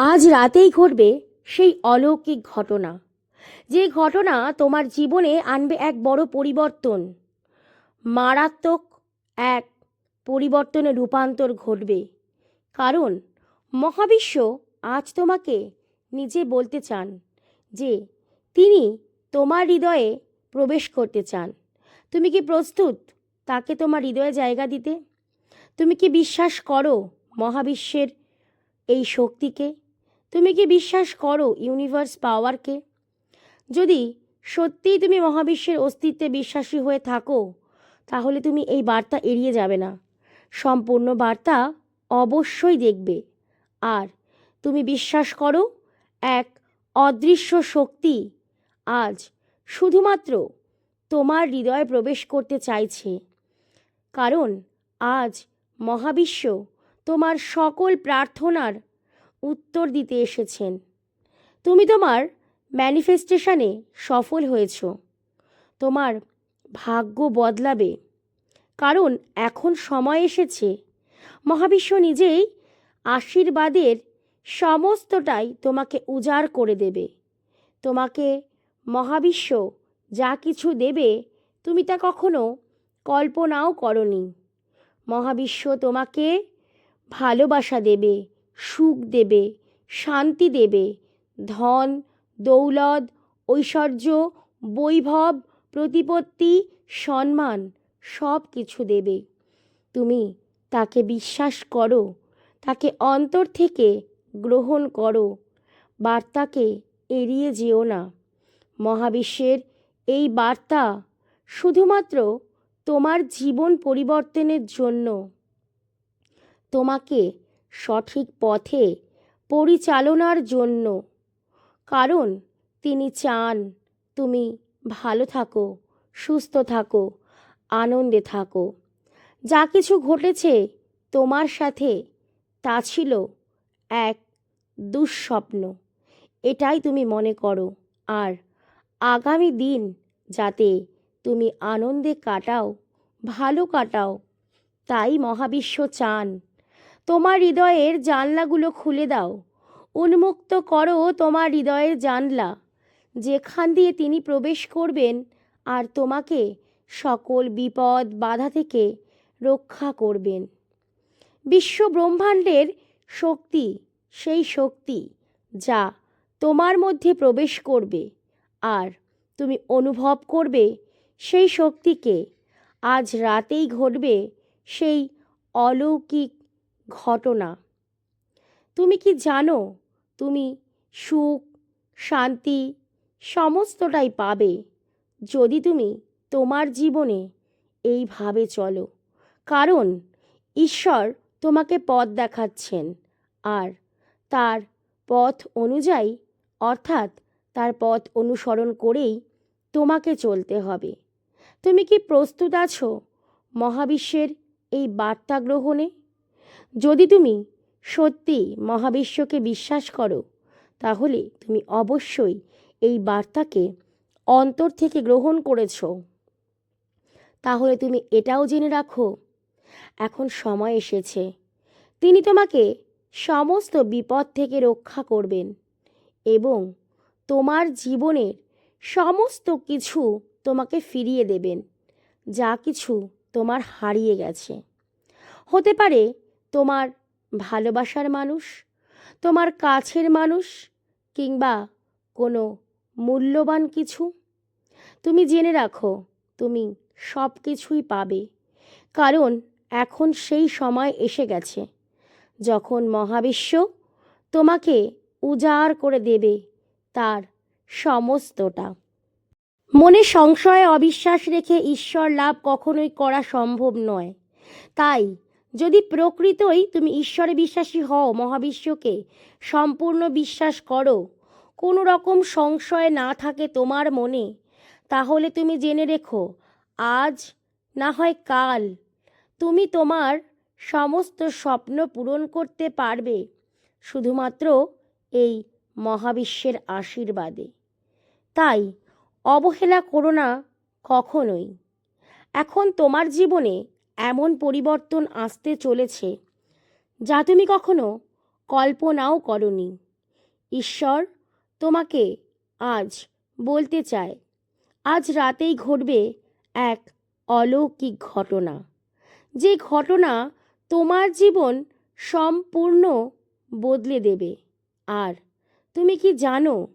আজ রাতেই ঘটবে সেই অলৌকিক ঘটনা। যে ঘটনা তোমার জীবনে আনবে এক বড় পরিবর্তন। মারাত্মক এক পরিবর্তনে রূপান্তর ঘটবে। কারণ মহাবিশ্ব আজ তোমাকে নিজে বলতে চান যে তিনি তোমার হৃদয়ে প্রবেশ করতে চান। তুমি কি প্রস্তুত তাকে তোমার হৃদয়ে জায়গা দিতে? তুমি কি বিশ্বাস করো মহাবিশ্বের এই শক্তিকে? তুমি কি বিশ্বাস করো ইউনিভার্স পাওয়ারকে যদি সত্যিই তুমি মহাবিশ্বের অস্তিত্বে বিশ্বাসী হয়ে থাকো, তাহলে তুমি এই বার্তা এড়িয়ে যাবে না। সম্পূর্ণ বার্তা অবশ্যই দেখবে। আর তুমি বিশ্বাস করো এক অদৃশ্য শক্তি আজ শুধুমাত্র তোমার হৃদয়ে প্রবেশ করতে চাইছে। কারণ আজ মহাবিশ্ব তোমার সকল প্রার্থনার উত্তর দিতে এসেছেন। তুমি তোমার ম্যানিফেস্টেশনে সফল হয়েছ। তোমার ভাগ্য বদলাবে। কারণ এখন সময় এসেছে। মহাবিশ্ব নিজেই আশীর্বাদের সমস্তটাই তোমাকে উজাড় করে দেবে। তোমাকে মহাবিশ্ব যা কিছু দেবে, তুমি তা কখনো কল্পনাও করনি। মহাবিশ্ব তোমাকে ভালোবাসা দেবে। সুখ দেবে, শান্তি দেবে। ধন, দৌলত, ঐশ্বর্য, বৈভব, প্রতিপত্তি, সম্মান সব কিছু দেবে। তুমি তাকে বিশ্বাস করো, তাকে অন্তর থেকে গ্রহণ করো। বার্তাকে এড়িয়ে যেও না। মহাবিশ্বের এই বার্তা শুধুমাত্র তোমার জীবন পরিবর্তনের জন্য। তোমাকে সঠিক পথে পরিচালনার জন্য। কারণ, তিনি চান তুমি ভালো থাকো, সুস্থ থাকো, আনন্দে থাকো। যা কিছু ঘটেছে তোমার সাথে, তা ছিল এক দুঃস্বপ্ন। এটাই তুমি মনে করো। আর আগামী দিন যাতে তুমি আনন্দে কাটাও, ভালো কাটাও, তাই মহাবিশ্ব চান। তোমার হৃদয়ের জানলাগুলো খুলে দাও। উন্মুক্ত করো তোমার হৃদয়ের জানলা। যেখান দিয়ে তিনি প্রবেশ করবেন আর তোমাকে সকল বিপদ বাধা থেকে রক্ষা করবেন। বিশ্ব ব্রহ্মাণ্ডের শক্তি, সেই শক্তি যা তোমার মধ্যে প্রবেশ করবে আর তুমি অনুভব করবে সেই শক্তিকে। আজ রাতেই ঘটবে সেই অলৌকিক ঘটনা। তুমি কি জানো, তুমি সুখ, শান্তি সমস্তটাই পাবে যদি তুমি তোমার জীবনে এইভাবে চলো। কারণ ঈশ্বর তোমাকে পথ দেখাচ্ছেন আর তার পথ অনুযায়ী, অর্থাৎ তার পথ অনুসরণ করেই তোমাকে চলতে হবে। তুমি কি প্রস্তুত আছো মহাবিশ্বের এই বার্তা গ্রহণে যদি তুমি সত্যি মহাবিশ্বকে বিশ্বাস করো, তাহলে তুমি অবশ্যই এই বার্তাকে অন্তর থেকে গ্রহণ করেছ। তাহলে তুমি এটাও জেনে রাখো, এখন সময় এসেছে। তিনি তোমাকে সমস্ত বিপদ থেকে রক্ষা করবেন এবং তোমার জীবনের সমস্ত কিছু তোমাকে ফিরিয়ে দেবেন, যা কিছু তোমার হারিয়ে গেছে। হতে পারে তোমার ভালোবাসার মানুষ? তোমার কাছের মানুষ? কিংবা কোনো মূল্যবান কিছু? তুমি জেনে রাখো, তুমি সব কিছুই পাবে। কারণ এখন সেই সময় এসে গেছে, যখন মহাবিশ্ব তোমাকে উজাড় করে দেবে তার সমস্তটা। মনে সংশয়ে অবিশ্বাস রেখে ঈশ্বর লাভ কখনোই করা সম্ভব নয়। তাই যদি প্রকৃতই তুমি ঈশ্বরে বিশ্বাসী হও, মহাবিশ্বকে, সম্পূর্ণ বিশ্বাস করো, কোনো রকম সংশয় না থাকে তোমার মনে, তাহলে তুমি জেনে রেখো, আজ না হয় কাল তুমি তোমার সমস্ত স্বপ্ন পূরণ করতে পারবে, শুধুমাত্র এই মহাবিশ্বের আশীর্বাদে। তাই অবহেলা করো না কখনোই। এখন তোমার জীবনে এমন পরিবর্তন আসতে চলেছে যা তুমি কখনো কল্পনাও করনি। ঈশ্বর তোমাকে আজ বলতে চায়, আজ রাতেই ঘটবে এক অলৌকিক ঘটনা। যে ঘটনা তোমার জীবন সম্পূর্ণ বদলে দেবে। আর তুমি কি জানো,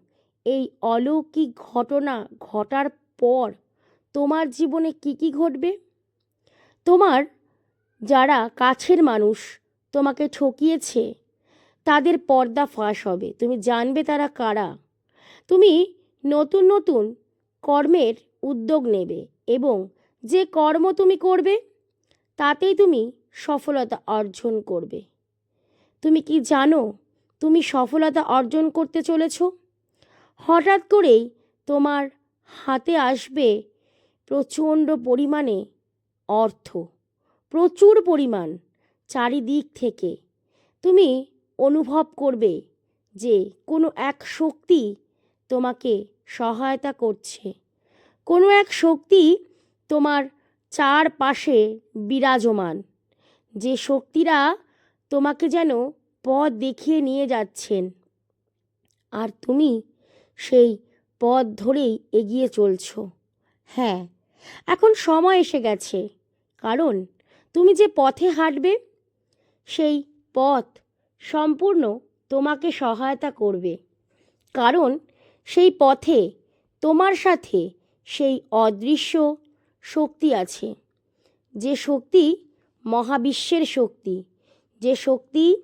এই অলৌকিক ঘটনা ঘটার পর তোমার জীবনে কি কি ঘটবে? তোমার, যারা কাছের মানুষ, তোমাকে ঠকিয়েছে, তাদের পর্দা ফাঁস হবে। তুমি জানবে তারা কারা। তুমি নতুন নতুন কর্মের উদ্যোগ নেবে এবং যে কর্ম তুমি করবে, তাতেই তুমি সফলতা অর্জন করবে। তুমি কি জানো, তুমি সফলতা অর্জন করতে চলেছ? হঠাৎ করেই তোমার হাতে আসবে প্রচণ্ড পরিমাণে অর্থ। প্রচুর পরিমাণ চারিদিক থেকে। তুমি অনুভব করবে যে কোনো এক শক্তি তোমাকে সহায়তা করছে। কোনো এক শক্তি তোমার চারপাশে বিরাজমান। যে শক্তিরা তোমাকে যেন পথ দেখিয়ে নিয়ে যাচ্ছেন। আর তুমি সেই পথ ধরেই এগিয়ে চলছো। হ্যাঁ এখন সময় এসে গেছে। কারণ, তুমি যে পথে হাঁটবে, সেই পথ সম্পূর্ণ তোমাকে সহায়তা করবে। কারণ, সেই পথে তোমার সাথে সেই অদৃশ্য শক্তি আছে। যে শক্তি মহাবিশ্বের শক্তি, যে শক্তি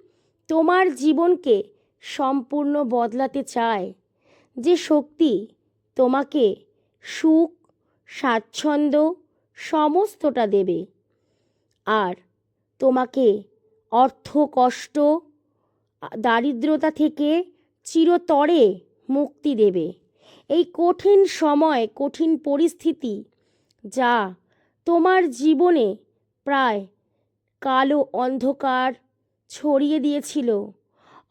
তোমার জীবনকে সম্পূর্ণ বদলাতে চায়, যে শক্তি তোমাকে সুখ স্বাচ্ছন্দ্য সমস্তটা দেবে। আর তোমাকে অর্থ কষ্ট, দারিদ্রতা থেকে চিরতরে মুক্তি দেবে। এই কঠিন সময়, কঠিন পরিস্থিতি যা তোমার জীবনে প্রায় কালো অন্ধকার ছড়িয়ে দিয়েছিল।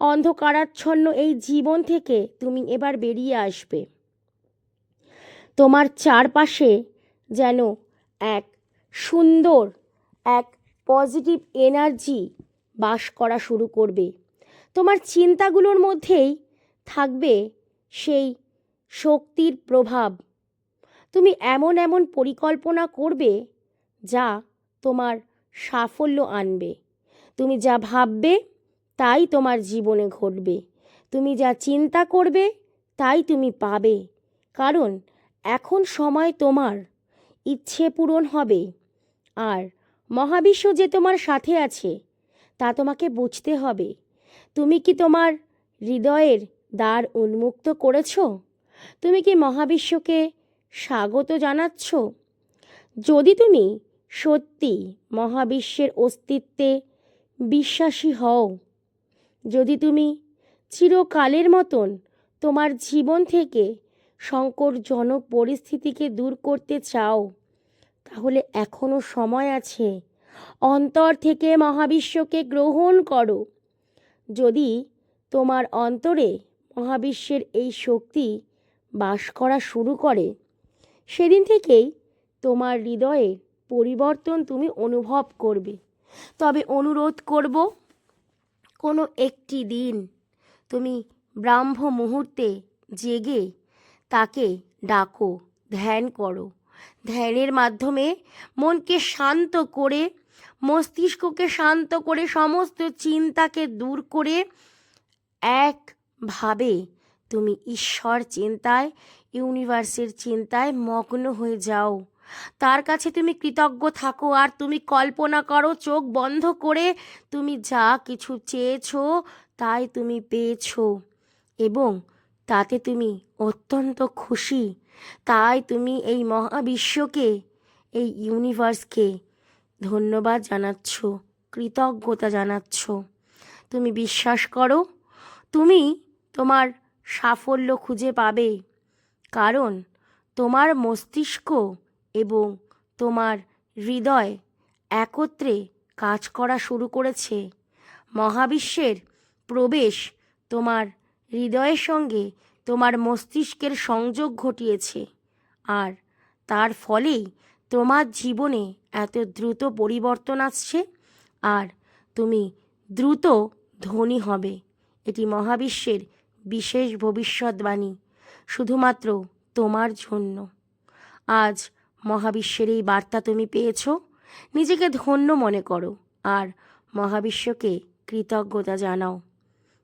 অন্ধকারাচ্ছন্ন এই জীবন থেকে তুমি এবার বেরিয়ে আসবে। তোমার চারপাশে যেন এক সুন্দর, এক পজিটিভ এনার্জি বাস করা শুরু করবে। তোমার চিন্তাগুলোর মধ্যেই থাকবে সেই শক্তির প্রভাব। তুমি এমন এমন পরিকল্পনা করবে যা তোমার সাফল্য আনবে। তুমি যা ভাববে তাই তোমার জীবনে ঘটবে। তুমি যা চিন্তা করবে তাই তুমি পাবে। কারণ এখন সময় তোমার। ইচ্ছে পূরণ হবে। আর মহাবিশ্ব যে তোমার সাথে আছে, তা তোমাকে বুঝতে হবে। তুমি কি তোমার হৃদয়ের দ্বার উন্মুক্ত করেছ? তুমি কি মহাবিশ্বকে স্বাগত জানাচ্ছ? যদি তুমি সত্যি মহাবিশ্বের অস্তিত্বে বিশ্বাসী হও, যদি তুমি চিরকালের মতন তোমার জীবন থেকে সংকটজনক পরিস্থিতিকে দূর করতে চাও, তাহলে এখনও সময় আছে। অন্তর থেকে মহাবিশ্বকে গ্রহণ করো। যদি তোমার অন্তরে মহাবিশ্বের এই শক্তি বাস করা শুরু করে, সেদিন থেকেই তোমার হৃদয়ে পরিবর্তন তুমি অনুভব করবে। তবে অনুরোধ করব, কোনো একটি দিন তুমি ব্রাহ্ম মুহূর্তে জেগে তাকে ডাকো, ধ্যান করো। ধ্যানের মাধ্যমে মনকে শান্ত করে, মস্তিষ্ককে শান্ত করে, সমস্ত চিন্তাকে দূর করে একভাবে তুমি ঈশ্বর চিন্তায়, ইউনিভার্সের চিন্তায় মগ্ন হয়ে যাও। তার কাছে তুমি কৃতজ্ঞ থাকো আর তুমি কল্পনা করো, চোখ বন্ধ করে তুমি যা কিছু চেয়েছো তাই তুমি পেয়েছ। এবং তাতে তুমি অত্যন্ত খুশি। তাই তুমি এই মহাবিশ্বকে, এই ইউনিভার্সকে ধন্যবাদ জানাচ্ছ, কৃতজ্ঞতা জানাচ্ছ। তুমি বিশ্বাস করো, তুমি তোমার সাফল্য খুঁজে পাবে। কারণ তোমার মস্তিষ্ক এবং তোমার হৃদয় একত্রে কাজ করা শুরু করেছে। মহাবিশ্বের প্রবেশ তোমার হৃদয়ের সঙ্গে তোমার মস্তিষ্কের সংযোগ ঘটিয়েছে। আর তার ফলেই তোমার জীবনে এত দ্রুত পরিবর্তন আসছে আর তুমি দ্রুত ধনী হবে। এটি মহাবিশ্বের বিশেষ ভবিষ্যৎবাণী শুধুমাত্র তোমার জন্য। আজ মহাবিশ্বের এই বার্তা তুমি পেয়েছ। নিজেকে ধন্য মনে করো। আর মহাবিশ্বকে কৃতজ্ঞতা জানাও।